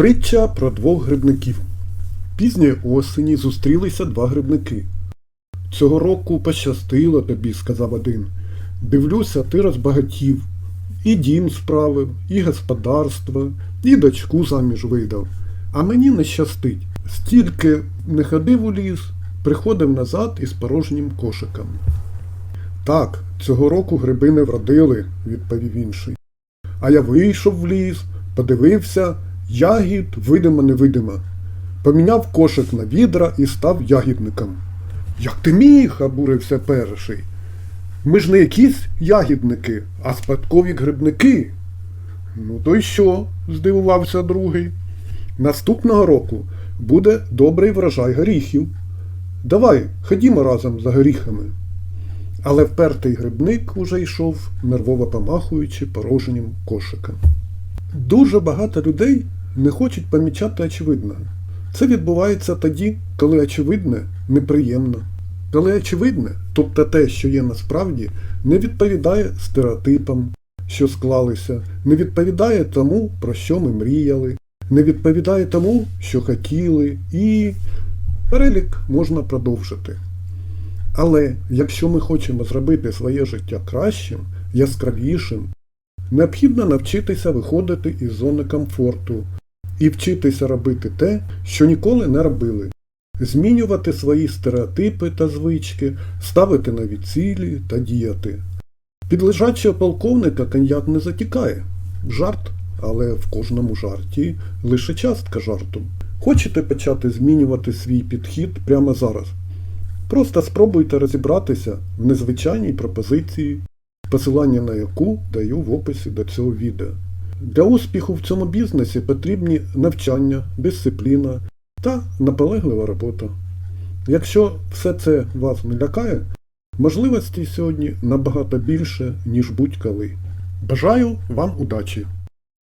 Притча про двох грибників. Пізньої осені зустрілися два грибники. Цього року пощастило тобі, сказав один. Дивлюся, ти розбагатів. І дім справив, і господарство, і дочку заміж видав. А мені не щастить. Стільки не ходив у ліс, приходив назад із порожнім кошиком. Так, цього року гриби не вродили, відповів інший. А я вийшов в ліс, подивився, ягід видимо-невидимо. Поміняв кошик на відра і став ягідником. Як ти міг? обурився перший. Ми ж не якісь ягідники, а спадкові грибники. Ну то й що? здивувався другий. Наступного року буде добрий врожай горіхів. Давай, ходімо разом за горіхами. Але впертий грибник уже йшов, нервово помахуючи порожнім кошиком. Дуже багато людей не хочуть помічати очевидного. Це відбувається тоді, коли очевидне неприємно. Коли очевидне, тобто те, що є насправді, не відповідає стереотипам, що склалися, не відповідає тому, про що ми мріяли, не відповідає тому, що хотіли, і перелік можна продовжити. Але якщо ми хочемо зробити своє життя кращим, яскравішим, необхідно навчитися виходити із зони комфорту і вчитися робити те, що ніколи не робили, змінювати свої стереотипи та звички, ставити нові цілі та діяти. Під лежачого полковника коньяк не затікає. Жарт, але в кожному жарті лише частка жарту. Хочете почати змінювати свій підхід прямо зараз? Просто спробуйте розібратися в незвичайній пропозиції, посилання на яку даю в описі до цього відео. Для успіху в цьому бізнесі потрібні навчання, дисципліна та наполеглива робота. Якщо все це вас не лякає, можливостей сьогодні набагато більше, ніж будь-коли. Бажаю вам удачі!